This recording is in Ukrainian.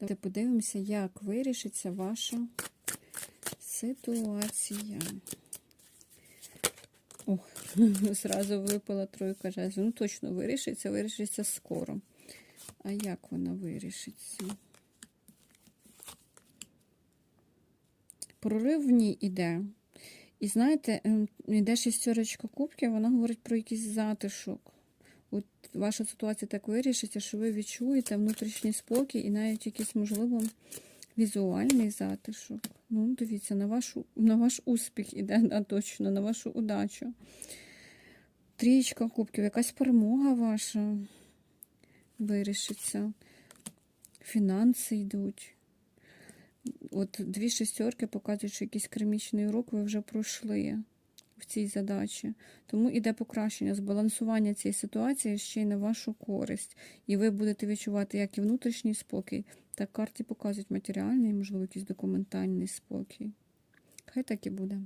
Давайте подивимося, як вирішиться ваша ситуація. Ох, зразу випала тройка жезлів. Ну, точно вирішиться, вирішиться скоро. А як вона вирішиться? Прорив в ній іде. І знаєте, ем, йде шістерочка кубків, вона говорить про якийсь затишок. От ваша ситуація так вирішиться, що ви відчуєте внутрішній спокій і навіть якийсь, можливо, візуальний затишок. Ну, дивіться, на, вашу, на ваш успіх іде, да, точно, на вашу удачу. Трієчка кубків, якась перемога ваша вирішиться. Фінанси йдуть. От дві шестерки показують, що якийсь кермічний урок ви вже пройшли в цій задачі. Тому іде покращення, збалансування цієї ситуації ще й на вашу користь. І ви будете відчувати як і внутрішній спокій, так карті показують матеріальний, можливо, якийсь документальний спокій. Хай так і буде.